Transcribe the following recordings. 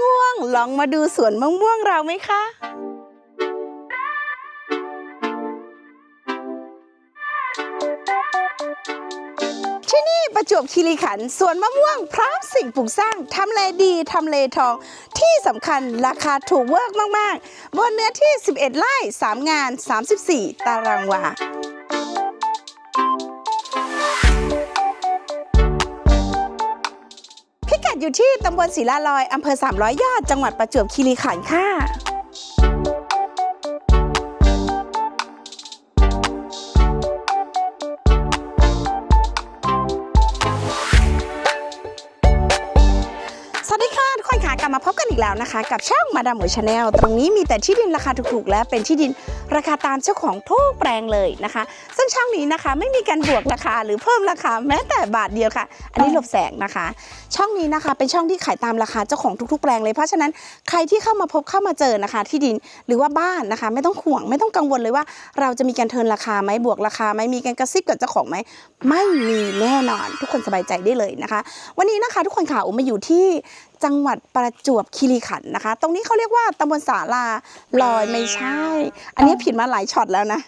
ง่วง ลองมาดูสวนมะม่วงเราไหมคะ ที่นี่ประจวบคีรีขันธ์สวนมะม่วงพร้อมสิ่งปลูกสร้างทำเลดีทำเลทอง ที่สำคัญราคาถูกเวิร์กมาก ๆ บนเนื้อที่ 11 ไร่ 3 งาน 34 ตารางวา อยู่ที่ตำบลศิลาลอยอำเภอ 300 ยอด จังหวัดประจวบคีรีขันธ์ค่ะสวัสดีค่ะทุกคนค่ะกลับมาพบกันอีกแล้วนะคะ กับช่องมาดามหมูชาแนลตรงนี้มีแต่ที่ดินราคาถูกๆและเป็นที่ดิน ราคาตามเจ้าของทุกแปลงเลยนะคะ ซึ่งช่องนี้นะคะไม่มีการบวกราคาหรือเพิ่มราคาแม้แต่บาทเดียวค่ะ อันนี้หลบแสงนะคะ ช่องนี้นะคะเป็นช่องที่ขายตามราคาเจ้าของทุกๆ แปลงเลย เพราะฉะนั้นใครที่เข้ามาพบเข้ามาเจอนะคะ ที่ดินหรือว่าบ้านนะคะ ไม่ต้องห่วงไม่ต้องกังวลเลยว่า เราจะมีการเทิร์นราคาไหมบวกราคาไหมมีการกระซิบกับเจ้าของไหมไม่มีแน่นอน ทุกคนสบายใจได้เลยนะคะ วันนี้นะคะ ทุกคนค่ะอุมาอยู่ที่ จังหวัดประจวบคีรีขันธ์นะคะ ตรงนี้เขาเรียกว่าตำบลสาลาลอยไม่ใช่ อันนี้ผิดมาหลายช็อตแล้วนะ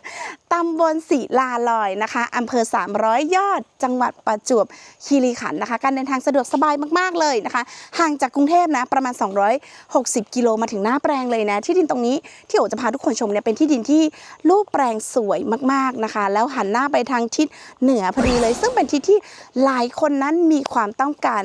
ตำบลศิลาลอยนะคะอำเภอ 300 ยอด จังหวัดประจวบคีรีขันธ์นะคะ การเดินทางสะดวกสบายมาก ๆ เลยนะคะ ห่างจากกรุงเทพนะประมาณ 260 กิโลมาถึงหน้าแปลงเลยนะ ที่ดินตรงนี้ที่โอจะพาทุกคนชมเนี่ยเป็นที่ดินที่รูปแปลงสวยมากๆนะคะ แล้วหันหน้าไปทางทิศเหนือพอดีเลย ซึ่งเป็นทิศที่หลายคนนั้นมีความต้องการ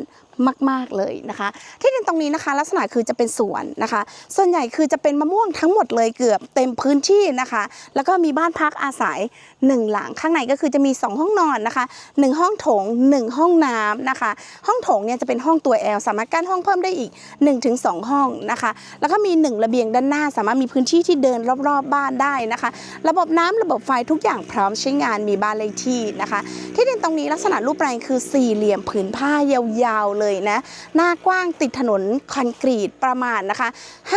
มาก ๆ เลยนะคะ ที่ดินตรงนี้นะคะ ลักษณะคือจะเป็นสวนนะคะ ส่วนใหญ่คือจะเป็นมะม่วงทั้งหมดเลยเกือบเต็มพื้นที่นะคะ แล้วก็มีบ้านพักอาศัย1 หลังข้างในก็คือจะมี 2 ห้องนอนนะคะ 1 ห้องโถง 1 ห้องน้ำนะคะ ห้องโถงเนี่ยจะเป็นห้องตัว L สามารถกั้นห้องเพิ่มได้อีก 1-2 ห้องนะคะ แล้วก็มี 1 ระเบียงด้านหน้า สามารถมีพื้นที่ที่เดินรอบๆบบ้านได้นะคะ ระบบน้ำระบบไฟทุกอย่างพร้อมใช้งานมีบ้านเลขที่นะคะ ที่ดินตรงนี้ลักษณะรูปแปลงคือสี่เหลี่ยมผืนผ้ายาวๆเลยนะหน้ากว้างติดถนนคอนกรีตประมาณนะคะ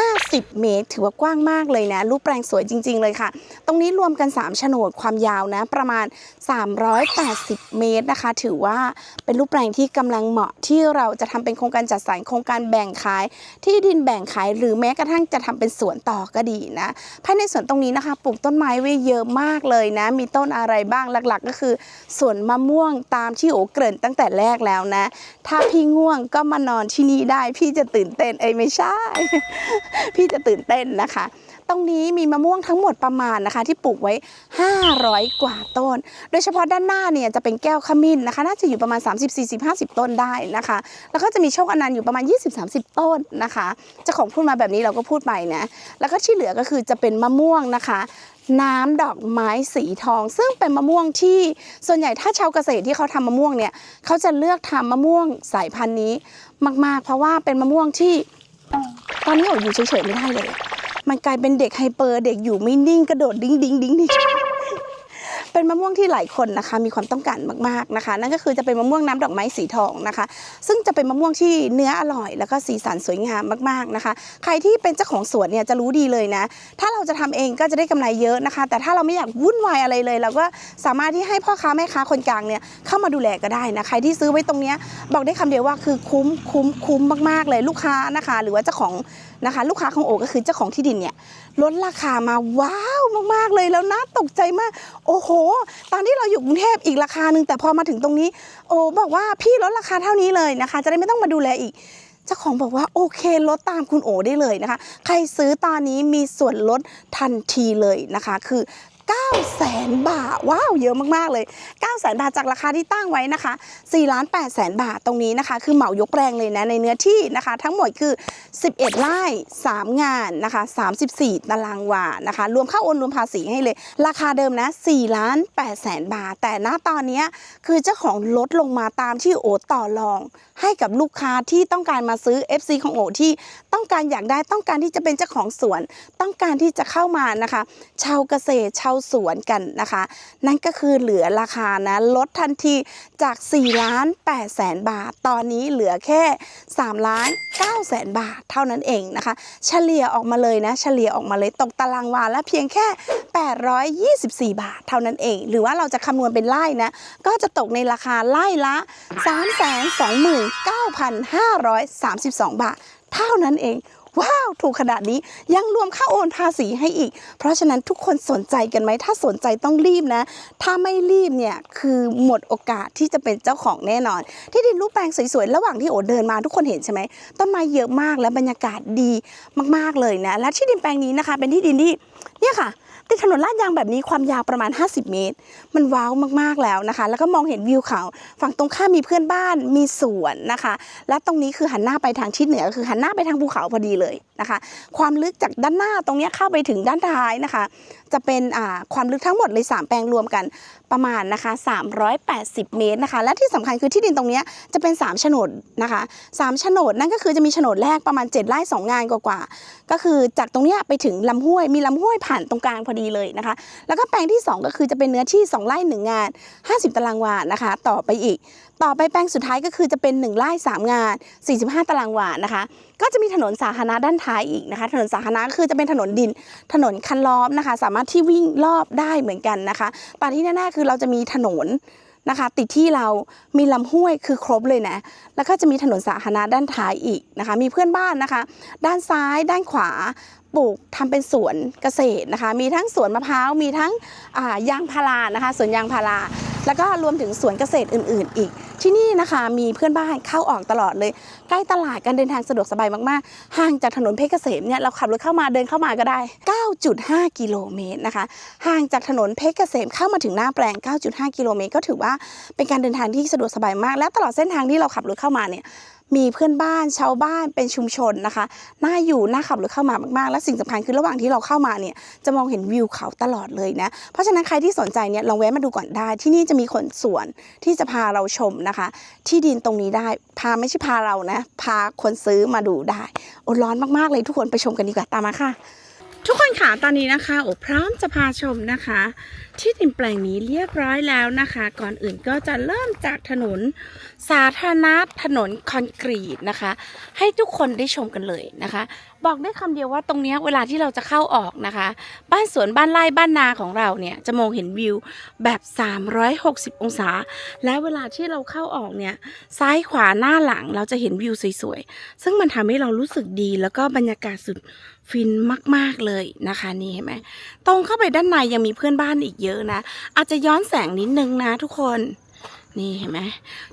50 เมตร ถือว่ากว้างมากเลยนะรูปแปลงสวยจริง ๆ เลยค่ะ ตรงนี้รวมกัน 3 โฉนดความยาวนะประมาณ 380 เมตรนะคะ ถือว่าเป็นรูปแปลงที่กำลังเหมาะที่เราจะทำเป็นโครงการจัดสรรโครงการแบ่งขาย ที่ดินแบ่งขาย หรือแม้กระทั่งจะทำเป็นสวนต่อก็ดีนะภายในสวนตรงนี้นะคะปลูกต้นไม้ไว้เยอะมากเลยนะ มีต้นอะไรบ้างหลักๆ ก็คือสวนมะม่วงตามที่โอเกริ่นตั้งแต่แรกแล้วนะ ถ้าพี่ง่วงก็มานอนที่นี่ได้ พี่จะตื่นเต้นเอ้ยไม่ใช่ พี่จะตื่นเต้นนะคะ ตรงนี้มีมะม่วงทั้งหมดประมาณนะคะ ที่ปลูกไว้ 500 กว่าต้น โดยเฉพาะด้านหน้าเนี่ยจะเป็นแก้วขมิ้นนะคะ น่าจะอยู่ประมาณ 30 40 50 ต้นได้นะคะ แล้วก็จะมีโชคอนันต์อยู่ประมาณ 20 30 ต้นนะคะเจ้าของพูดมาแบบนี้เราก็พูดไปนะแล้วก็ที่เหลือก็คือจะเป็นมะม่วงนะคะน้ำดอกไม้สีทอง ซึ่งเป็นมะม่วงที่ส่วนใหญ่ถ้าชาวเกษตรที่เขาทำมะม่วงเนี่ยเขาจะเลือกทำมะม่วงสายพันธุ์นี้มาก ๆ เพราะว่าเป็นมะม่วงที่ตอนนี้อยู่เฉยๆไม่ได้เลย มันกลายเป็นเด็กไฮเปอร์เด็กอยู่ไม่นิ่งกระโดดดิ้งดิ้งดิ้งดิ้ง เป็นมะม่วงที่หลายคนนะคะมีความต้องการมากๆนะคะ นั่นก็คือจะเป็นมะม่วงน้ำดอกไม้สีทองนะคะ ซึ่งจะเป็นมะม่วงที่เนื้ออร่อย แล้วก็สีสันสวยงามมากๆนะคะ ใครที่เป็นเจ้าของสวนเนี่ยจะรู้ดีเลยนะ ถ้าเราจะทำเองก็จะได้กำไรเยอะนะคะ แต่ถ้าเราไม่อยากวุ่นวายอะไรเลย เราก็สามารถที่ให้พ่อค้าแม่ค้าคนกลางเนี่ยเข้ามาดูแลก็ได้นะใครที่ซื้อไว้ตรงนี้บอกได้คำเดียวว่าคือคุ้มคุ้มคุ้มมากๆเลยลูกค้านะคะ หรือว่าเจ้าของนะคะ ลูกค้าของโอก็คือเจ้าของที่ดินเนี่ย ลดราคามาว้าวมากๆเลยแล้วน่าตกใจมาก โอ้โห ตอนที่เราอยู่กรุงเทพอีกราคาหนึ่งแต่พอมาถึงตรงนี้ โอ้บอกว่าพี่ลดราคาเท่านี้เลยนะคะ จะได้ไม่ต้องมาดูแลอีกเจ้าของบอกว่าโอเคลดตามคุณโอได้เลยนะคะ ใครซื้อตอนนี้มีส่วนลดทันทีเลยนะคะ คือ 9แสนบาท ว้าว เยอะมาก ๆ เลย9แสนบาทจากราคาที่ตั้งไว้นะคะ4ล้าน8แสนบาทตรงนี้นะคะ คือเหมายกแปลงเลยนะในเนื้อที่นะคะ ทั้งหมดคือ 11ไร่3 งานนะคะ 34 ตารางวานะคะ รวมค่าโอนรวมภาษีให้เลย ราคาเดิมนะ4ล้าน8แสนบาท แต่ณตอนนี้คือเจ้าของลดลงมาตามที่โอต่อรอง ให้กับลูกค้าที่ต้องการมาซื้อ FC ของโอที่ต้องการอยากได้ต้องการที่จะเป็นเจ้าของสวน ต้องการที่จะเข้ามานะคะ ชาวเกษตรชาวสวนกันนะคะ นั่นก็คือเหลือราคานะลดทันทีจาก4ล้าน8แสนบาท ตอนนี้เหลือแค่3ล้าน9แสนบาทเท่านั้นเองนะคะ เฉลี่ยออกมาเลยนะเฉลี่ยออกมาเลยตกตารางวาละเพียงแค่ 824 บาทเท่านั้นเอง หรือว่าเราจะคำนวณเป็นไร่นะก็จะตกในราคาไร่ละ 329,532 บาท เท่านั้นเอง ว้าวถูกขนาดนี้ยังรวมค่าโอนภาษีให้อีก เพราะฉะนั้นทุกคนสนใจกันไหม ถ้าสนใจต้องรีบนะ ถ้าไม่รีบเนี่ยคือหมดโอกาสที่จะเป็นเจ้าของแน่นอน ที่ดินรูปแปลงสวยๆ ระหว่างที่โอเดินมาทุกคนเห็นใช่ไหมต้นไม้เยอะมากและบรรยากาศดีมากๆเลยนะ และที่ดินแปลงนี้นะคะ เป็นที่ดินที่เนี่ยค่ะ ติดถนนลาดยางแบบนี้ความยาวประมาณ 50 เมตร มันว้าวมากๆแล้วนะคะ แล้วก็มองเห็นวิวเขา ฝั่งตรงข้ามมีเพื่อนบ้านมีสวนนะคะ และตรงนี้คือหันหน้าไปทางทิศเหนือคือหันหน้าไปทางภูเขาพอดีเลยนะคะ ความลึกจากด้านหน้าตรงนี้เข้าไปถึงด้านท้ายนะคะ จะเป็นความลึกทั้งหมดเลย 3 แปลงรวมกันประมาณนะคะ380 เมตรนะคะ และที่สำคัญคือที่ดินตรงนี้จะเป็น3โฉนดนะคะ3โฉนดนั่นก็คือจะมีโฉนดแรกประมาณ 7 ไร่2งานกว่าๆก็คือจากตรงนี้ไปถึงลำห้วยมีลำห้วยผ่านตรงกลางพอดีเลยนะคะ แล้วก็แปลงที่ 2 ก็คือจะเป็นเนื้อที่ 2 ไร่1งาน 50 ตารางวานะคะ ต่อไปอีก ต่อไปแปลงสุดท้ายก็คือจะเป็น 1ไร่3งาน 45 ตารางวานะคะ ก็จะมีถนนสาธารณะด้านท้ายอีกนะคะ ถนนสาธารณะคือจะเป็นถนนดิน ถนนคันล้อมนะคะ สามารถที่วิ่งรอบได้เหมือนกันนะคะแต่ที่แน่ๆคือเราจะมีถนนนะคะ ติดที่เรามีลำห้วยคือครบเลยนะ แล้วก็จะมีถนนสาธารณะด้านท้ายอีกนะคะ มีเพื่อนบ้านนะคะ ด้านซ้าย ด้านขวา ปลูกทำเป็นสวนเกษตรนะคะ มีทั้งสวนมะพร้าว มีทั้งยางพารานะคะ สวนยางพารา แล้วก็รวมถึงสวนเกษตรอื่น ๆ อีก ที่นี่นะคะมีเพื่อนบ้านเข้าออกตลอดเลย ใกล้ตลาดการเดินทางสะดวกสบายมาก ๆ ห่างจากถนนเพชรเกษมเนี่ยเราขับรถเข้ามาเดินเข้ามาก็ได้ 9.5 กิโลเมตรนะคะ ห่างจากถนนเพชรเกษมเข้ามาถึงหน้าแปลง 9.5 กิโลเมตรก็ถือว่าเป็นการเดินทางที่สะดวกสบายมาก และตลอดเส้นทางที่เราขับรถเข้ามาเนี่ย มีเพื่อนบ้านชาวบ้านเป็นชุมชนนะคะน่าอยู่น่าขับรถเข้ามามากๆ และสิ่งสำคัญคือระหว่างที่เราเข้ามาเนี่ยจะมองเห็นวิวเขาตลอดเลยนะเพราะฉะนั้นใครที่สนใจเนี่ยลองแวะมาดูก่อนได้ ที่นี่จะมีคนสวนที่จะพาเราชมนะคะ ที่ดินตรงนี้ได้พาไม่ใช่พาเรานะพาคนซื้อมาดูได้โอ้ร้อนมากๆเลยทุกคนไปชมกันดีกว่าตามมาค่ะ ทุกคนค่ะตอนนี้นะคะโอ้พร้อมจะพาชมนะคะ ที่ดินแปลงนี้เรียบร้อยแล้วนะคะ ก่อนอื่นก็จะเริ่มจากถนน สาธารณะถนนคอนกรีตนะคะ ให้ทุกคนได้ชมกันเลยนะคะ บอกได้คำเดียวว่าตรงนี้เวลาที่เราจะเข้าออกนะคะ บ้านสวนบ้านไร่บ้านนาของเราเนี่ยจะมองเห็นวิวแบบ 360 องศา และเวลาที่เราเข้าออกเนี่ยซ้ายขวาหน้าหลังเราจะเห็นวิวสวยๆซึ่งมันทำให้เรารู้สึกดีแล้วก็บรรยากาศสุด ฟินมาก ๆ เลยนะคะนี่เห็นไหมตรงเข้าไปด้านในยังมีเพื่อนบ้านอีกเยอะนะ อาจจะย้อนแสงนิดนึงนะทุกคนนี่เห็นไหม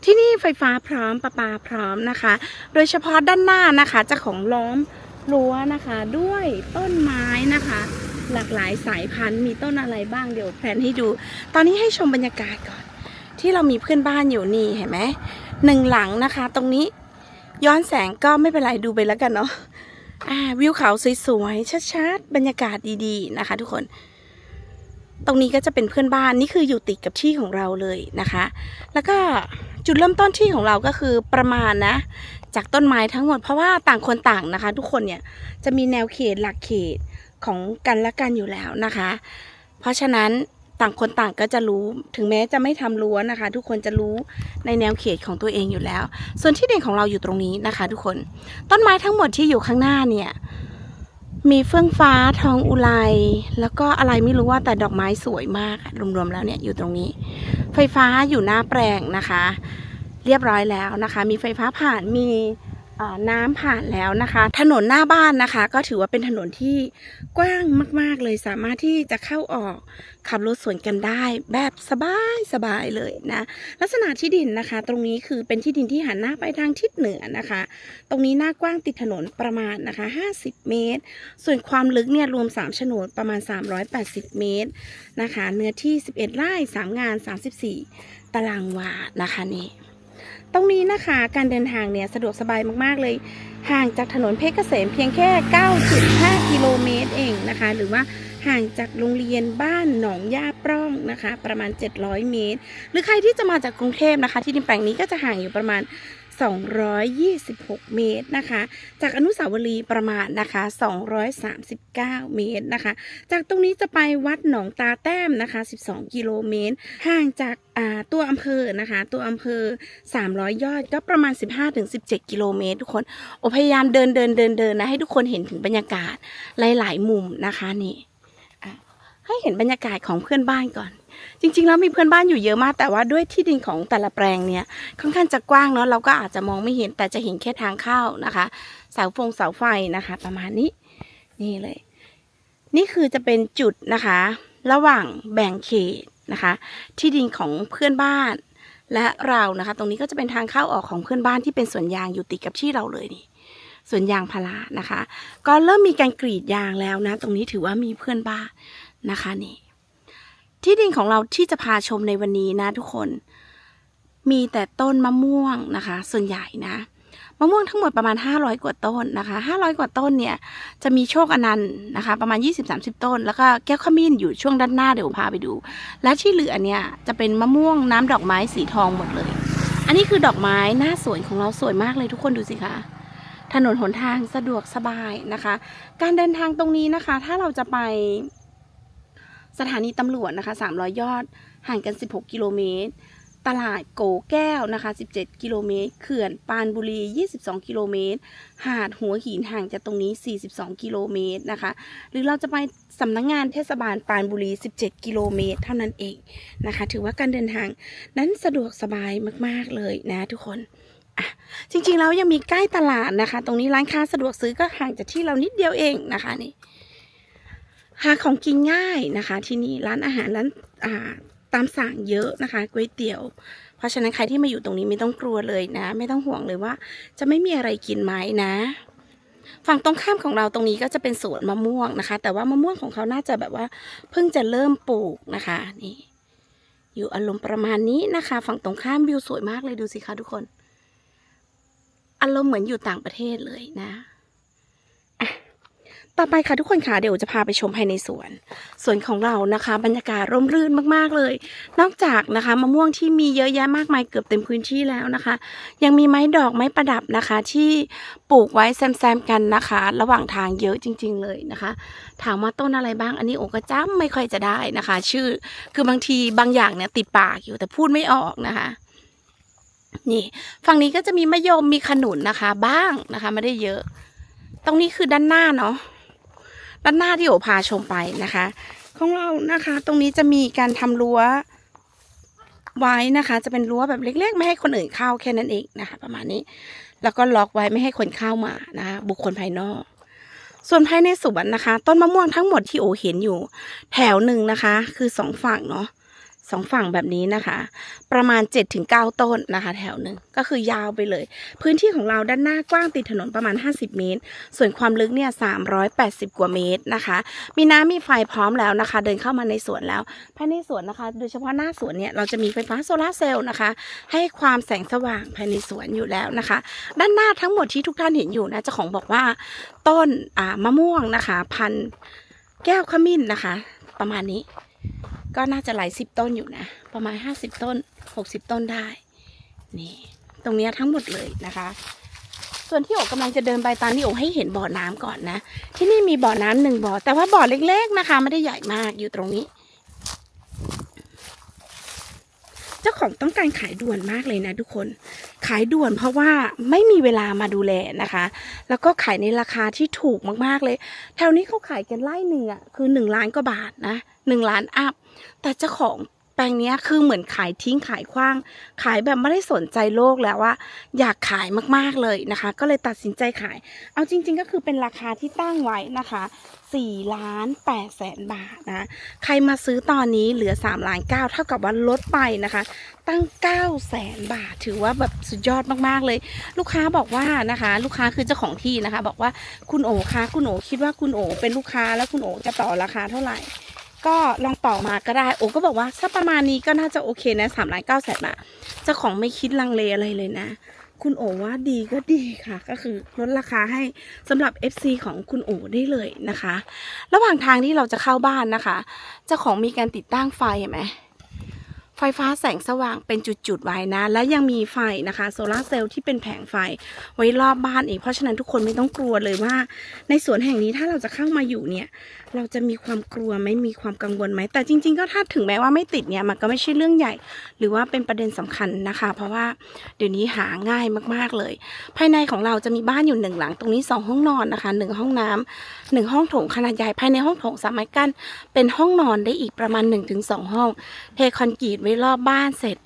ที่นี่ไฟฟ้าพร้อมประปาพร้อมนะคะ โดยเฉพาะด้านหน้านะคะจะของล้อมรั้วนะคะ ด้วยต้นไม้นะคะ หลากหลายสายพันธุ์มีต้นอะไรบ้างเดี๋ยวแพลนให้ดู ตอนนี้ให้ชมบรรยากาศก่อน ที่เรามีเพื่อนบ้านอยู่นี่เห็นไหมหนึ่งหลังนะคะ ตรงนี้ย้อนแสงก็ไม่เป็นไรดูไปแล้วกันเนาะ วิวเขาสวยๆชัดๆบรรยากาศดีๆนะคะ ทุกคน ตรงนี้ก็จะเป็นเพื่อนบ้านนี่คืออยู่ติดกับที่ของเราเลยนะคะ แล้วก็จุดเริ่มต้นที่ของเราก็คือประมาณนะ จากต้นไม้ทั้งหมดเพราะว่าต่างคนต่างนะคะ ทุกคนเนี่ยจะมีแนวเขตหลักเขตของกันและกันอยู่แล้วนะคะ เพราะฉะนั้น ต่างคนต่างก็จะรู้ถึงแม้จะไม่ทำรั้วนะคะ ทุกคนจะรู้ในแนวเขตของตัวเองอยู่แล้ว ส่วนที่เด่นของเราอยู่ตรงนี้นะคะ ทุกคนต้นไม้ทั้งหมดที่อยู่ข้างหน้าเนี่ยมีเฟื่องฟ้าทองอุไรแล้วก็อะไรไม่รู้ว่าแต่ดอกไม้สวยมากรวมๆแล้วเนี่ยอยู่ตรงนี้ ไฟฟ้าอยู่หน้าแปลงนะคะ เรียบร้อยแล้วนะคะ มีไฟฟ้าผ่านมี น้ำผ่านแล้วนะคะ ถนนหน้าบ้านนะคะ ก็ถือว่าเป็นถนนที่กว้างมาก ๆ เลยสามารถที่จะเข้าออกขับรถสวนกันได้แบบสบายสบายเลยนะลักษณะที่ดินนะคะ ตรงนี้คือเป็นที่ดินที่หันหน้าไปทางทิศเหนือนะคะ ตรงนี้หน้ากว้างติดถนนประมาณนะคะ 50 เมตร ส่วนความลึกเนี่ยรวม3โฉนดประมาณ 380 เมตรนะคะ เนื้อที่ 11 ไร่ 3 งาน 34 ตารางวานะคะนี่ ตรงนี้นะคะการเดินทางเนี่ยสะดวกสบายมากๆเลย ห่างจากถนนเพชรเกษมเพียงแค่ 9.5 กิโลเมตรเองนะคะ หรือว่าห่างจากโรงเรียนบ้านหนองย่าปร้องนะคะ ประมาณ 700 เมตร หรือใครที่จะมาจากกรุงเทพนะคะ ที่ดินแปลงนี้ก็จะห่างอยู่ประมาณ 226 เมตรนะคะ จากอนุสาวรีย์ประมาณนะคะ 239 เมตรนะคะ จากตรงนี้จะไปวัดหนองตาแต้มนะคะ 12 กิโลเมตร ห่างจากาตัวอำเภอนะคะ ตัวอำเภอ 300 ยอดก็ประมาณ 15-17 กิโลเมตรทุกคนโอพยายามเดินเดินเดินเดินนะให้ทุกคนเห็นถึงบรรยากาศหลาย ๆ มุมนะคะนี่ให้เห็นบรรยากาศของเพื่อนบ้านก่อน จริง ๆ แล้วมีเพื่อนบ้านอยู่เยอะมาก แต่ว่าด้วยที่ดินของแต่ละแปลงเนี่ยค่อนข้างจะกว้างเนาะเราก็อาจจะมองไม่เห็นแต่จะเห็นแค่ทางเข้านะคะ เสาฟงเสาไฟนะคะ ประมาณนี้นี่เลย นี่คือจะเป็นจุดนะคะ ระหว่างแบ่งเขตนะคะ ที่ดินของเพื่อนบ้านและเรานะคะ ตรงนี้ก็จะเป็นทางเข้าออกของเพื่อนบ้านที่เป็นสวนยางอยู่ติดกับที่เราเลยนี่สวนยางพารานะคะ ก็เริ่มมีการกรีดยางแล้วนะ ตรงนี้ถือว่ามีเพื่อนบ้านนะคะนี่ ที่ดินของเราที่จะพาชมในวันนี้นะทุกคน มีแต่ต้นมะม่วงนะคะ ส่วนใหญ่นะมะม่วงทั้งหมดประมาณ 500 กว่าต้นนะคะ 500 กว่าต้นเนี่ยจะมีโชคอนันต์นะคะ ประมาณ 20-30 ต้น แล้วก็แก้วขมิ้นอยู่ช่วงด้านหน้าเดี๋ยวพาไปดู และที่เหลือเนี่ยจะเป็นมะม่วงน้ำดอกไม้สีทองหมดเลย อันนี้คือดอกไม้หน้าสวนของเราสวยมากเลยทุกคนดูสิคะถนนหนทางสะดวกสบายนะคะ การเดินทางตรงนี้นะคะ ถ้าเราจะไป สถานีตำรวจนะคะ 300 ยอด ห่างกัน 16 กิโลเมตร ตลาดโกแก้วนะคะ 17 กิโลเมตร เขื่อนปานบุรี 22 กิโลเมตร หาดหัวหินห่างจากตรงนี้ 42 กิโลเมตรนะคะ หรือเราจะไปสำนักงงานเทศบาลปานบุรี 17 กิโลเมตร เท่านั้นเองนะคะ ถือว่าการเดินทางนั้นสะดวกสบายมาก ๆ เลยนะทุกคนจริงๆแล้วยังมีใกล้ตลาดนะคะ ตรงนี้ร้านค้าสะดวกซื้อก็ห่างจากที่เรานิดเดียวเองนะคะนี่ หาของกินง่ายนะคะ ที่นี่ร้านอาหารร้านอ่าตามสั่งเยอะนะคะก๋วยเตี๋ยว เพราะฉะนั้นใครที่มาอยู่ตรงนี้ไม่ต้องกลัวเลยนะ ไม่ต้องห่วงเลยว่า จะไม่มีอะไรกินไหมนะ ฝั่งตรงข้ามของเราตรงนี้ก็จะเป็นสวนมะม่วงนะคะ แต่ว่ามะม่วงของเขาน่าจะแบบว่า เพิ่งจะเริ่มปลูกนะคะนี่ อยู่อารมณ์ประมาณนี้นะคะ ฝั่งตรงข้ามวิวสวยมากเลยดูสิคะทุกคน อารมณ์เหมือนอยู่ต่างประเทศเลยนะอะ ต่อไปค่ะทุกคนค่ะเดี๋ยวจะพาไปชมภายในสวน สวนของเรานะคะ บรรยากาศร่มรื่นมากๆเลย นอกจากนะคะมะม่วงที่มีเยอะแยะมากมายเกือบเต็มพื้นที่แล้วนะคะ ยังมีไม้ดอกไม้ประดับนะคะ ที่ปลูกไว้แซมๆกันนะคะ ระหว่างทางเยอะจริง ๆ เลยนะคะ ถามว่าต้นอะไรบ้างอันนี้โอก็จำไม่ค่อยจะได้นะคะ ชื่อคือบางทีบางอย่างเนี่ยติดปากอยู่แต่พูดไม่ออกนะคะนี่ฝั่งนี้ก็จะมีมะยมมีขนุนนะคะ บ้างนะคะ ไม่ได้เยอะ ตรงนี้คือด้านหน้าเนาะ ด้านหน้าที่โอพาชมไปนะคะ ของเรานะคะ ตรงนี้จะมีการทำรั้วไว้นะคะ จะเป็นรั้วแบบเล็ก ๆ ไม่ให้คนอื่นเข้าแค่นั้นเองนะคะ ประมาณนี้ แล้วก็ล็อกไว้ไม่ให้คนเข้ามานะคะบุคคลภายนอก ส่วนภายในสวนนะคะ ต้นมะม่วงทั้งหมดที่โอเห็นอยู่ แถวหนึ่งนะคะ คือสองฝั่งเนาะ สองฝั่งแบบนี้นะคะ ประมาณ 7-9 ต้นนะคะ แถวหนึ่งก็คือยาวไปเลย พื้นที่ของเราด้านหน้ากว้างติดถนนประมาณ 50 เมตร ส่วนความลึกเนี่ย380 กว่าเมตรนะคะ มีน้ำมีไฟพร้อมแล้วนะคะ เดินเข้ามาในสวนแล้วภายในสวนนะคะ โดยเฉพาะหน้าสวนเนี่ยเราจะมีไฟฟ้าโซลาร์เซลล์นะคะ ให้ความแสงสว่างภายในสวนอยู่แล้วนะคะ ด้านหน้าทั้งหมดที่ทุกท่านเห็นอยู่นะเจ้าของบอกว่า ต้นอ่ามะม่วงนะคะ พันแก้วขมิ้นนะคะ ประมาณนี้ ก็น่าจะหลายสิบต้นอยู่นะ ประมาณห้าสิบต้นหกสิบต้นได้ นี่ ตรงนี้ทั้งหมดเลยนะคะ ส่วนที่โอกำลังจะเดินไปตอนที่โอให้เห็นบ่อน้ำก่อนนะ ที่นี่มีบ่อน้ำหนึ่งบ่อ แต่ว่าบ่อเล็กๆนะคะ ไม่ได้ใหญ่มากอยู่ตรงนี้ เจ้าของต้องการขายด่วนมากเลยนะทุกคน ขายด่วนเพราะว่าไม่มีเวลามาดูแลนะคะ แล้วก็ขายในราคาที่ถูกมากๆเลย แถวนี้เขาขายกันไล่หนึ่งอะคือหนึ่งล้านกว่าบาทนะหนึ่งล้านอัพ แต่เจ้าของ แปลงนี้คือเหมือนขายทิ้งขายขว้าง ขายแบบไม่ได้สนใจโลกแล้วว่า อยากขายมากๆเลยนะคะ ก็เลยตัดสินใจขาย เอาจริง ๆ ก็คือเป็นราคาที่ตั้งไว้นะคะ4ล้าน8แสนบาทนะ ใครมาซื้อตอนนี้เหลือ3ล้าน9เท่ากับว่าลดไปนะคะ ตั้ง9แสนบาท ถือว่าแบบสุดยอดมากๆเลย ลูกค้าบอกว่านะคะ ลูกค้าคือเจ้าของที่นะคะ บอกว่าคุณโอคะคุณโอคิดว่าคุณโอเป็นลูกค้าแล้วคุณโอจะต่อราคาเท่าไหร่ ก็ลองต่อมาก็ได้โอก็บอกว่าถ้าประมาณนี้ก็น่าจะโอเคนะสามล้านเก้าแสนบาทเจ้าของไม่คิดลังเลอะไรเลยนะ คุณโอว่าดีก็ดีค่ะ ก็คือลดราคาให้สำหรับ FC ของคุณโอได้เลยนะคะ ระหว่างทางที่เราจะเข้าบ้านนะคะ เจ้าของมีการติดตั้งไฟเห็นไหม ไฟฟ้าแสงสว่างเป็นจุดๆไว้นะ และยังมีไฟนะคะโซลาร์เซลล์ที่เป็นแผงไฟไว้รอบบ้านอีก เพราะฉะนั้นทุกคนไม่ต้องกลัวเลยว่า ในสวนแห่งนี้ถ้าเราจะเข้ามาอยู่เนี่ย เราจะมีความกลัวไหมมีความกังวลไหม แต่จริง ๆ ก็ถ้าถึงแม้ว่าไม่ติดเนี่ยมันก็ไม่ใช่เรื่องใหญ่ หรือว่าเป็นประเด็นสำคัญนะคะ เพราะว่าเดี๋ยวนี้หาง่ายมากๆเลย ภายในของเราจะมีบ้านอยู่หนึ่งหลัง ตรงนี้สองห้องนอนนะคะหนึ่งห้องน้ำหนึ่งห้องโถงขนาดใหญ่ภายในห้องโถงสามารถกั้นเป็นห้องนอนได้อีกประมาณ 1-2 ห้องเทคอนกรีตไว้รอบบ้านเสร็จ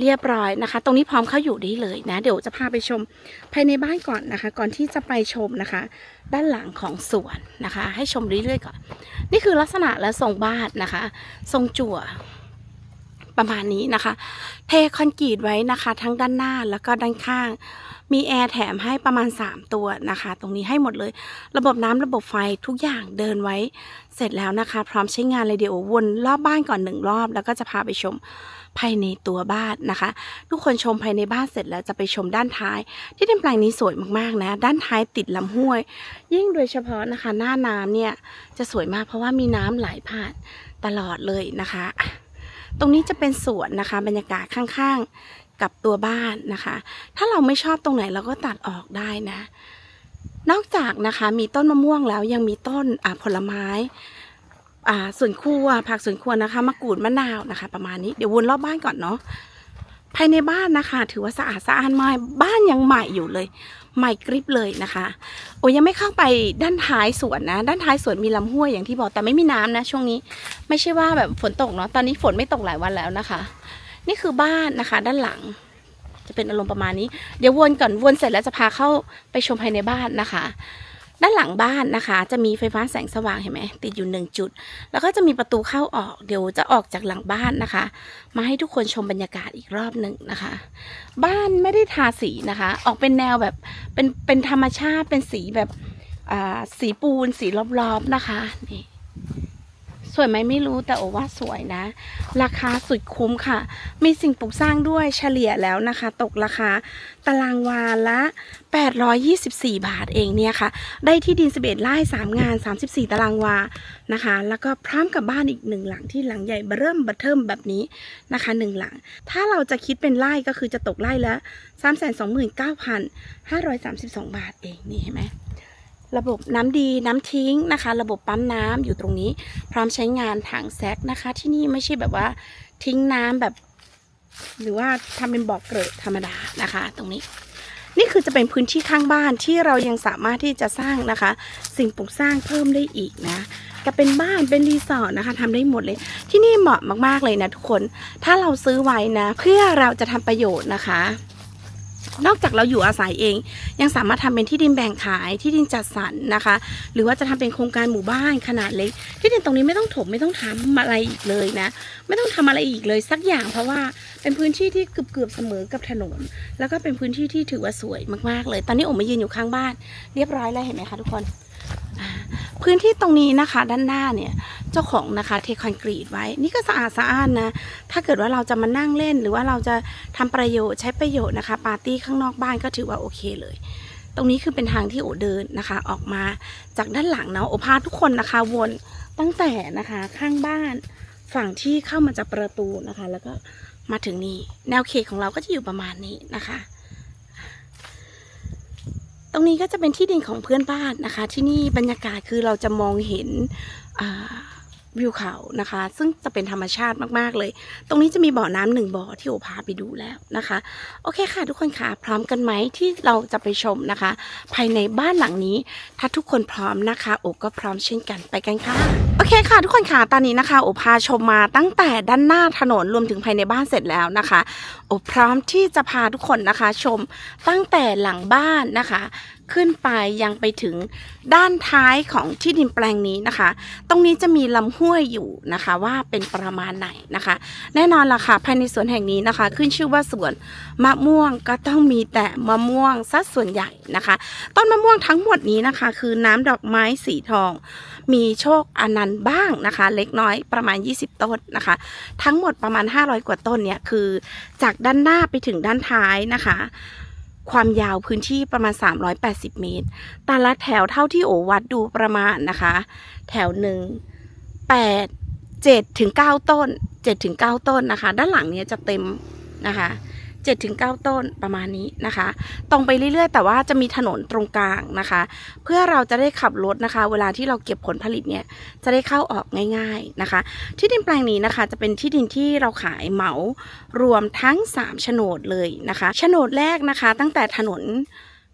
เรียบร้อยนะคะ ตรงนี้พร้อมเข้าอยู่ได้เลยนะ เดี๋ยวจะพาไปชมภายในบ้านก่อนนะคะ ก่อนที่จะไปชมนะคะ ด้านหลังของสวนนะคะ ให้ชมเรื่อยๆก่อน นี่คือลักษณะและทรงบ้านนะคะ ทรงจั่ว ประมาณนี้นะคะ เทคอนกรีตไว้นะคะ ทั้งด้านหน้าแล้วก็ด้านข้าง มีแอร์แถมให้ประมาณ 3 ตัวนะคะ ตรงนี้ให้หมดเลย ระบบน้ำระบบไฟทุกอย่างเดินไว้ เสร็จแล้วนะคะ พร้อมใช้งานเลยเดี๋ยววนรอบบ้านก่อนหนึ่งรอบ แล้วก็จะพาไปชมภายในตัวบ้านนะคะ ทุกคนชมภายในบ้านเสร็จแล้วจะไปชมด้านท้าย ที่ดินแปลงนี้สวยมากๆนะ ด้านท้ายติดลำห้วย ยิ่งโดยเฉพาะนะคะ หน้าน้ำเนี่ยจะสวยมากเพราะว่ามีน้ำไหลผ่านตลอดเลยนะคะ ตรงนี้จะเป็นสวนนะคะ บรรยากาศข้างๆ กับตัวบ้านนะคะ ถ้าเราไม่ชอบตรงไหนเราก็ตัดออกได้นะ นอกจากนะคะมีต้นมะม่วงแล้วยังมีต้นผลไม้อ่าสวนครัวผักสวนครัวนะคะมะกรูดมะนาวนะคะ ประมาณนี้เดี๋ยววนรอบบ้านก่อนเนาะ ภายในบ้านนะคะ ถือว่าสะอาดสะอ้านมากบ้านยังใหม่อยู่เลย ใหม่กริบเลยนะคะ โอ้ยังไม่เข้าไปด้านท้ายสวนนะ ด้านท้ายสวนมีลำห้วยอย่างที่บอกแต่ไม่มีน้ำนะ ช่วงนี้ ไม่ใช่ว่าแบบฝนตกเนาะตอนนี้ฝนไม่ตกหลายวันแล้วนะคะ นี่คือบ้านนะคะ ด้านหลัง จะเป็นอารมณ์ประมาณนี้ เดี๋ยววนก่อนวนเสร็จแล้วจะพาเข้าไปชมภายในบ้านนะคะ ด้านหลังบ้านนะคะ จะมีไฟฟ้าแสงสว่างเห็นไหมติดอยู่หนึ่งจุด แล้วก็จะมีประตูเข้าออกเดี๋ยวจะออกจากหลังบ้านนะคะ มาให้ทุกคนชมบรรยากาศอีกรอบหนึ่งนะคะ บ้านไม่ได้ทาสีนะคะ ออกเป็นแนวแบบเป็นเป็นธรรมชาติเป็นสีแบบอ่าสีปูนสีรอบๆนะคะนี่ สวยไหมไม่รู้แต่โอว่าสวยนะ ราคาสุดคุ้มค่ะ มีสิ่งปลูกสร้างด้วยเฉลี่ยแล้วนะคะ ตกราคา ตารางวาละ 824 บาทเองเนี่ยค่ะ ได้ที่ดิน 11ไร่3 งาน 34 ตารางวานะคะ แล้วก็พร้อมกับบ้านอีกหนึ่งหลังที่หลังใหญ่เบอเริ่มบัเทิมแบบนี้นะคะหนึ่งหลัง ถ้าเราจะคิดเป็นไร่ก็คือจะตกไร่ละ329,532 บาทเองนี่เห็นไหม ระบบน้ำดีน้ำทิ้งนะคะ ระบบปั๊มน้ำอยู่ตรงนี้ พร้อมใช้งานถังแซกนะคะ ที่นี่ไม่ใช่แบบว่าทิ้งน้ำแบบ หรือว่าทำเป็นบ่อเกลอะธรรมดานะคะ ตรงนี้ นี่คือจะเป็นพื้นที่ข้างบ้านที่เรายังสามารถที่จะสร้างนะคะ สิ่งปลูกสร้างเพิ่มได้อีกนะก็เป็นบ้านเป็นรีสอร์ทนะคะทำได้หมดเลย ที่นี่เหมาะมากๆเลยนะทุกคน ถ้าเราซื้อไว้นะ เพื่อเราจะทำประโยชน์นะคะ นอกจากเราอยู่อาศัยเอง ยังสามารถทำเป็นที่ดินแบ่งขายที่ดินจัดสรรนะคะ หรือว่าจะทำเป็นโครงการหมู่บ้านขนาดเล็ก ที่ดินตรงนี้ไม่ต้องถมไม่ต้องทำอะไรอีกเลยนะ ไม่ต้องทำอะไรอีกเลยสักอย่างเพราะว่าเป็นพื้นที่ที่เกือบเกือบๆเสมอกับถนน แล้วก็เป็นพื้นที่ที่ถือว่าสวยมากๆเลย ตอนนี้โอมายืนอยู่ข้างบ้าน เรียบร้อยแล้วเห็นไหมคะทุกคน พื้นที่ตรงนี้นะคะ ด้านหน้าเนี่ยเจ้าของนะคะ เทคอนกรีตไว้ นี่ก็สะอาดสะอ้านนะ ถ้าเกิดว่าเราจะมานั่งเล่น หรือว่าเราจะทำประโยชน์ใช้ประโยชน์นะคะ ปาร์ตี้ข้างนอกบ้านก็ถือว่าโอเคเลย ตรงนี้คือเป็นทางที่โอเดินนะคะ ออกมาจากด้านหลังเนาะโอพาทุกคนนะคะ วนตั้งแต่นะคะข้างบ้านฝั่งที่เข้ามาจากประตูนะคะ แล้วก็มาถึงนี่แนวเขตของเราก็จะอยู่ประมาณนี้นะคะ ตรงนี้ก็จะเป็นที่ดินของเพื่อนบ้านนะคะ ที่นี่บรรยากาศคือเราจะมองเห็นอ่า วิวเขานะคะ ซึ่งจะเป็นธรรมชาติมากๆเลย ตรงนี้จะมีบ่อน้ำหนึ่งบ่อที่โอพาไปดูแล้วนะคะ โอเคค่ะทุกคนค่ะ พร้อมกันไหมที่เราจะไปชมนะคะ ภายในบ้านหลังนี้ ถ้าทุกคนพร้อมนะคะโอก็พร้อมเช่นกันไปกันค่ะ โอเคค่ะ ทุกคนค่ะตอนนี้นะคะ โอพาชมมาตั้งแต่ด้านหน้าถนนรวมถึงภายในบ้านเสร็จแล้วนะคะ โอพร้อมที่จะพาทุกคนนะคะชมตั้งแต่หลังบ้านนะคะ ขึ้นไปยังไปถึงด้านท้ายของที่ดินแปลงนี้นะคะ ตรงนี้จะมีลำห้วยอยู่นะคะว่าเป็นประมาณไหนนะคะ แน่นอนล่ะค่ะภายในสวนแห่งนี้นะคะ ขึ้นชื่อว่าสวนมะม่วงก็ต้องมีแต่มะม่วงซะส่วนใหญ่นะคะ ต้นมะม่วงทั้งหมดนี้นะคะ คือน้ำดอกไม้สีทอง มีโชคอนันต์บ้างนะคะ เล็กน้อยประมาณ 20 ต้นนะคะ ทั้งหมดประมาณ 500 กว่าต้นเนี่ยคือจากด้านหน้าไปถึงด้านท้ายนะคะ ความยาวพื้นที่ประมาณ 380 เมตร แต่ละแถวเท่าที่โอวัดดูประมาณนะคะ แถวหนึ่งแปดเจ็ดถึงเก้าต้นเจ็ดถึงเก้าต้นนะคะ ด้านหลังเนี้ยจะเต็มนะคะ เจ็ดถึงเก้าต้นประมาณนี้นะคะ ตรงไปเรื่อยๆ แต่ว่าจะมีถนนตรงกลางนะคะ เพื่อเราจะได้ขับรถนะคะ เวลาที่เราเก็บผลผลิตเนี่ยจะได้เข้าออกง่าย ๆนะคะ ที่ดินแปลงนี้นะคะ จะเป็นที่ดินที่เราขายเหมารวมทั้ง 3 โฉนดเลยนะคะ โฉนดแรกนะคะ ตั้งแต่ถนน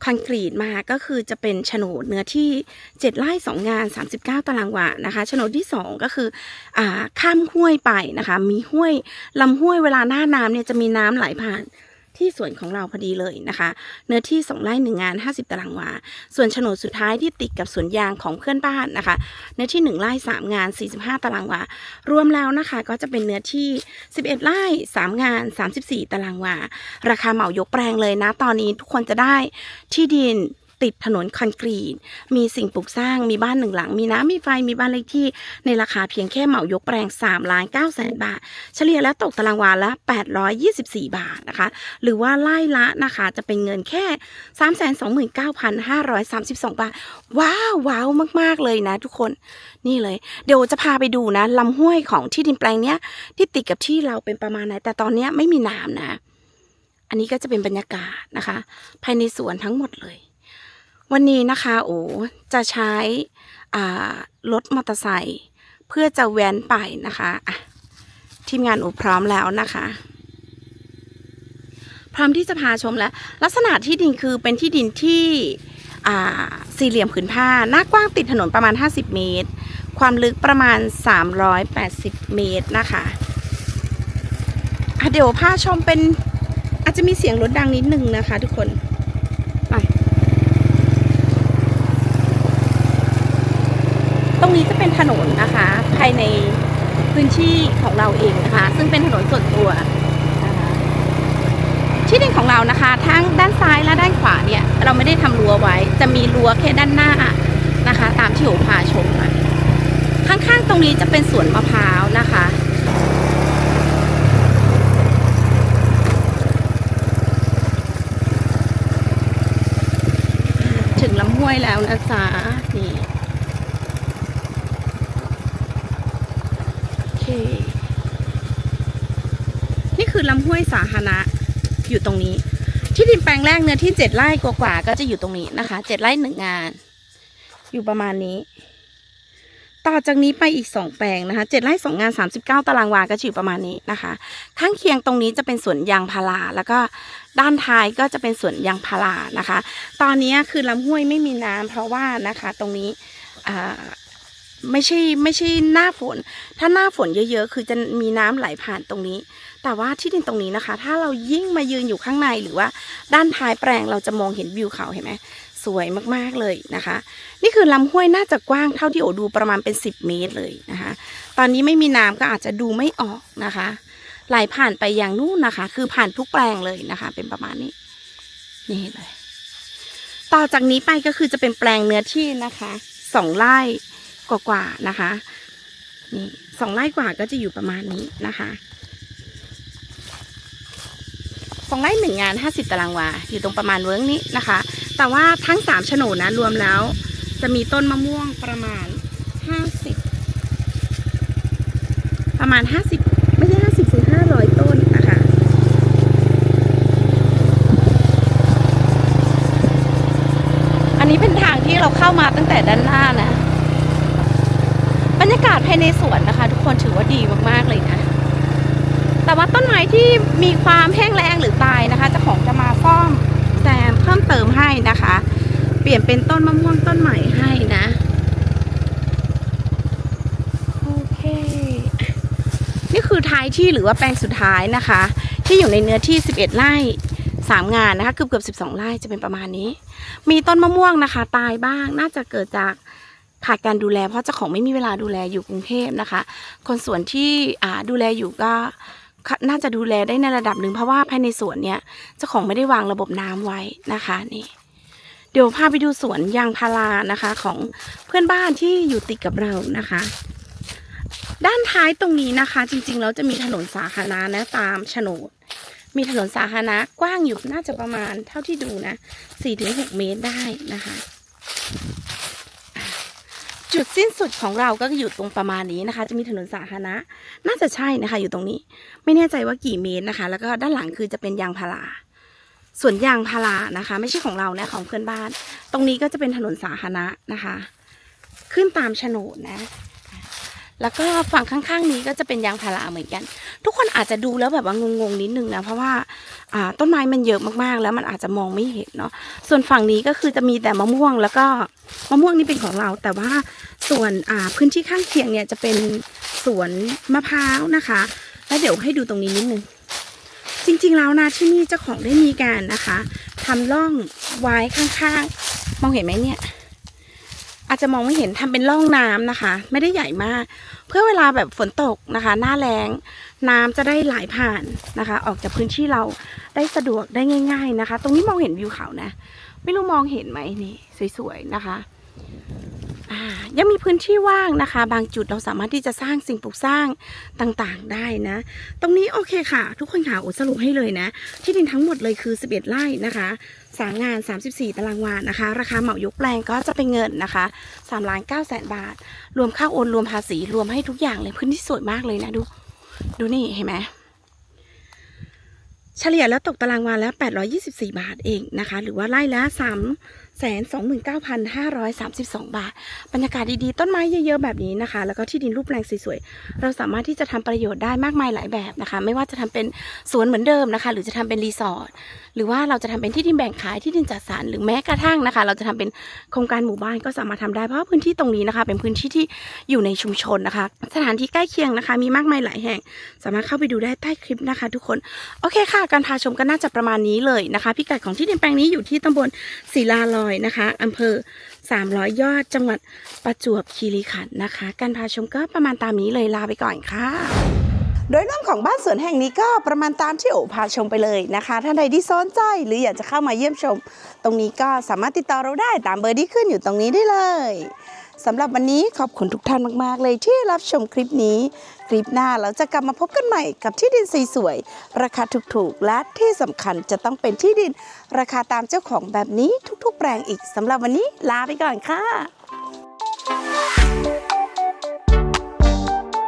คอนกรีตมาก็คือจะเป็นโฉนดเนื้อที่ 7ไร่2งาน 39 ตารางวานะคะโฉนดที่ 2 ก็คืออ่าข้ามห้วยไปนะคะ มีห้วยลำห้วยเวลาหน้าน้ำเนี่ยจะมีน้ำไหลผ่าน ที่สวนของเราพอดีเลยนะคะ เนื้อที่ 2 ไร่1งงาน 50 ตารางวา ส่วนโฉนดสุดท้ายที่ติดกับสวนยางของเพื่อนบ้านนะคะ เนื้อที่ 1 ไร่ 3 งาน 45 ตารางวา รวมแล้วนะคะก็จะเป็นเนื้อที่ 11 ไร่ 3 งาน 34 ตารางวา ราคาเหมายกแปลงเลยนะ ตอนนี้ทุกคนจะได้ที่ดิน ติดถนนคอนกรีต มีสิ่งปลูกสร้าง มีบ้านหนึ่งหลัง มีน้ำมีไฟ มีบ้านเลขที่ ในราคาเพียงแค่เหมายกแปลง3ล้าน9แสนบาท เฉลี่ยแล้วตกตารางวาละ 824 บาทนะคะ หรือว่าไล่ละนะคะจะเป็นเงินแค่ 329,532 บาท ว้าวว้าวมาก ๆ เลยนะทุกคน นี่เลย เดี๋ยวจะพาไปดูนะลำห้วยของที่ดินแปลงเนี้ย ที่ติดกับที่เราเป็นประมาณไหน แต่ตอนเนี้ยไม่มีน้ำนะ อันนี้ก็จะเป็นบรรยากาศนะคะ ภายในสวนทั้งหมดเลย วันนี้นะคะโอ้จะใช้รถมอเตอร์ไซค์เพื่อจะแว้นไปนะคะะทีมงานโอ้พร้อมแล้วนะคะ พร้อมที่จะพาชมแล้ว ลักษณะที่ดินคือเป็นที่ดินที่สี่เหลี่ยมผืนผ้า หน้ากว้างติดถนนประมาณ 50 เมตร ความลึกประมาณ 380 เมตรนะคะะเดี๋ยวพาชมเป็นอาจจะมีเสียงรถดังนิดนึงนะคะทุกคนไปต รงนี้จะเป็นถนนนะคะ ภายในพื้นที่ของเราเองนะคะ ซึ่งเป็นถนนส่วนตัวนะคะที่ดินของเรานะคะ ทั้งด้านซ้ายและด้านขวาเนี่ย เราไม่ได้ทำรั้วไว้ จะมีรั้วแค่ด้านหน้านะคะ ตามที่โอพาชมมาข้างๆตรงนี้จะเป็นสวนมะพร้าวนะคะถึงลำห้วยแล้วนะจ๊ะ นี่คนี่คือลำห้วยสาธารณะอยู่ตรงนี้ ที่ดินแปลงแรกเนื้อที่เจ็ดไร่กว่าๆก็จะอยู่ตรงนี้นะคะเจ็ดไร่หนึ่งงาน อยู่ประมาณนี้ ต่อจากนี้ไปอีกสองแปลงนะคะเจ็ดไร่สองงานสามสิบเก้าตารางวาก็จะอยู่ประมาณนี้นะคะข้างเคียงตรงนี้จะเป็นสวนยางพาราแล้วก็ด้านท้ายก็จะเป็นสวนยางพารานะคะ ตอนนี้คือลำห้วยไม่มีน้ำเพราะว่านะคะ ตรงนี้อ่า ไม่ใช่ไม่ใช่หน้าฝน ถ้าหน้าฝนเยอะๆ คือจะมีน้ำไหลผ่านตรงนี้ แต่ว่าที่ดินตรงนี้นะคะ ถ้าเรายิ่งมายืนอยู่ข้างในหรือว่าด้านท้ายแปลงเราจะมองเห็นวิวเขาเห็นไหมสวยมากๆเลยนะคะ นี่คือลำห้วยน่าจะกว้างเท่าที่โอดูประมาณเป็น 10 เมตรเลยนะคะ ตอนนี้ไม่มีน้ำก็อาจจะดูไม่ออกนะคะไหลผ่านไปอย่างนู่นนะคะ คือผ่านทุกแปลงเลยนะคะ เป็นประมาณนี้ นี่เลย ต่อจากนี้ไปก็คือจะเป็นแปลงเนื้อที่นะคะสองไร่ กว่าๆนะคะ นี่สองไร่กว่าก็จะอยู่ประมาณนี้นะคะสองไร่หนึ่งงานห้าสิบตารางวาอยู่ตรงประมาณเวิร์กนี้นะคะ แต่ว่าทั้งสามโฉนดนะรวมแล้ว จะมีต้นมะม่วงประมาณห้าสิบประมาณห้าสิบไม่ใช่ห้าสิบสิห้าร้อยต้นนะคะอันนี้เป็นทางที่เราเข้ามาตั้งแต่ด้านหน้านะ รรยากาศภายในสวนนะคะ ทุกคนถือว่าดีมากๆเลยนะ แต่ว่าต้นไม้ที่มีความแห้งแล้งหรือตายนะคะเจ้าของจะมาซ่อมแซมเพิ่มเติมให้นะคะ เปลี่ยนเป็นต้นมะม่วงต้นใหม่ให้นะโอเค นี่คือท้ายที่หรือว่าแปลงสุดท้ายนะคะ ที่อยู่ในเนื้อที่ 11 ไร่สามงานนะคะเกือบเกือบ12ไร่จะเป็นประมาณนี้ มีต้นมะม่วงนะคะ ตายบ้างน่าจะเกิดจาก ขาดการดูแล เพราะเจ้าของไม่มีเวลาดูแลอยู่กรุงเทพนะคะ คนสวนที่อ่าดูแลอยู่ก็น่าจะดูแลได้ในระดับหนึ่งเพราะว่าภายในสวนเนี่ยเจ้าของไม่ได้วางระบบน้ำไว้นะคะนี่เดี๋ยวพาไปดูสวนยางพารานะคะ ของเพื่อนบ้านที่อยู่ติดกับเรานะคะ ด้านท้ายตรงนี้นะคะ จริงๆแล้วจะมีถนนสาธารณะนะตามโฉนด มีถนนสาธารณะกว้างอยู่น่าจะประมาณเท่าที่ดูนะ4-6 เมตรได้นะคะ จุดสิ้นสุดของเราก็อยู่ตรงประมาณนี้นะคะ จะมีถนนสาธารณะ น่าจะใช่นะคะ อยู่ตรงนี้ ไม่แน่ใจว่ากี่เมตรนะคะ แล้วก็ด้านหลังคือจะเป็นยางพาราสวนยางพารานะคะ ไม่ใช่ของเรานะของเพื่อนบ้าน ตรงนี้ก็จะเป็นถนนสาธารณะนะคะ ขึ้นตามโฉนดนะ แล้วก็ฝั่งข้างๆนี้ก็จะเป็นยางพาราเหมือนกัน ทุกคนอาจจะดูแล้วแบบว่างงๆนิดนึงนะเพราะว่าอ่าต้นไม้มันเยอะมากๆ แล้วมันอาจจะมองไม่เห็นเนาะส่วนฝั่งนี้ก็คือจะมีแต่มะม่วง แล้วก็มะม่วงนี่เป็นของเรา แต่ว่าส่วนอ่าพื้นที่ข้างเคียงเนี่ยจะเป็นสวนมะพร้าวนะคะ แล้วเดี๋ยวให้ดูตรงนี้นิดนึงจริงๆแล้วนะที่นี่เจ้าของได้มีการนะคะทำร่องไว้ข้างๆ มองเห็นไหมเนี่ย อาจจะมองไม่เห็นทำเป็นร่องน้ำนะคะ ไม่ได้ใหญ่มาก เพื่อเวลาแบบฝนตกนะคะ หน้าแล้งน้ำจะได้ไหลผ่านนะคะ ออกจากพื้นที่เราได้สะดวกได้ง่าย ๆนะคะ ตรงนี้มองเห็นวิวเขานะ ไม่รู้มองเห็นไหมนี่สวยๆนะคะ ยังมีพื้นที่ว่างนะคะ บางจุดเราสามารถที่จะสร้างสิ่งปลูกสร้างต่างๆได้นะ ตรงนี้โอเคค่ะ ทุกคนค่ะโอสรุปให้เลยนะ ที่ดินทั้งหมดเลยคือ 11 ไร่นะคะสามงาน 34 ตารางวานะคะ ราคาเหมายกแปลงก็จะเป็นเงินนะคะ3ล้าน9แสนบาท รวมค่าโอนรวมภาษีรวมให้ทุกอย่างเลยพื้นที่สวยมากเลยนะดู ดูนี่เห็นไหมเฉลี่ยแล้วตกตารางวาแล้ว 824 บาทเองนะคะ หรือว่าไร่ละ3 29,532 บาท บรรยากาศดีๆ ต้นไม้เยอะๆ แบบนี้นะคะ แล้วก็ที่ดินรูปแปลงสวยๆ เราสามารถที่จะทำประโยชน์ได้มากมายหลายแบบนะคะ ไม่ว่าจะทำเป็นสวนเหมือนเดิมนะคะ หรือจะทำเป็นรีสอร์ท หรือว่าเราจะทำเป็นที่ดินแบ่งขายที่ดินจัดสรรหรือแม้กระทั่งนะคะ เราจะทำเป็นโครงการหมู่บ้านก็สามารถทำได้เพราะพื้นที่ตรงนี้นะคะ เป็นพื้นที่ที่อยู่ในชุมชนนะคะ สถานที่ใกล้เคียงนะคะ มีมากมายหลายแห่ง สามารถเข้าไปดูได้ใต้คลิปนะคะ ทุกคนโอเคค่ะ การพาชมก็น่าจะประมาณนี้เลยนะคะพิกัดของที่ดินแปลงนี้อยู่ที่ตำบลศิลาลอยนะคะอำเภอ300 ยอดจังหวัดประจวบคีรีขันธ์นะคะ การพาชมก็ประมาณตามนี้เลยลาไปก่อนค่ะ โดยรวมของบ้านสวนแห่งนี้ก็ประมาณตามที่โอพาชมไปเลยนะคะ ท่านใดที่สนใจหรืออยากจะเข้ามาเยี่ยมชม ตรงนี้ก็สามารถติดต่อเราได้ตามเบอร์ที่ขึ้นอยู่ตรงนี้ได้เลยสำหรับวันนี้ขอบคุณทุกท่านมากๆ เลยที่รับชมคลิปนี้ คลิปหน้าเราจะกลับมาพบกันใหม่กับที่ดินสวยๆราคาถูกๆ และที่สำคัญจะต้องเป็นที่ดิน ราคาตามเจ้าของแบบนี้ทุกๆ แปลงอีกสำหรับวันนี้ลาไปก่อนค่ะ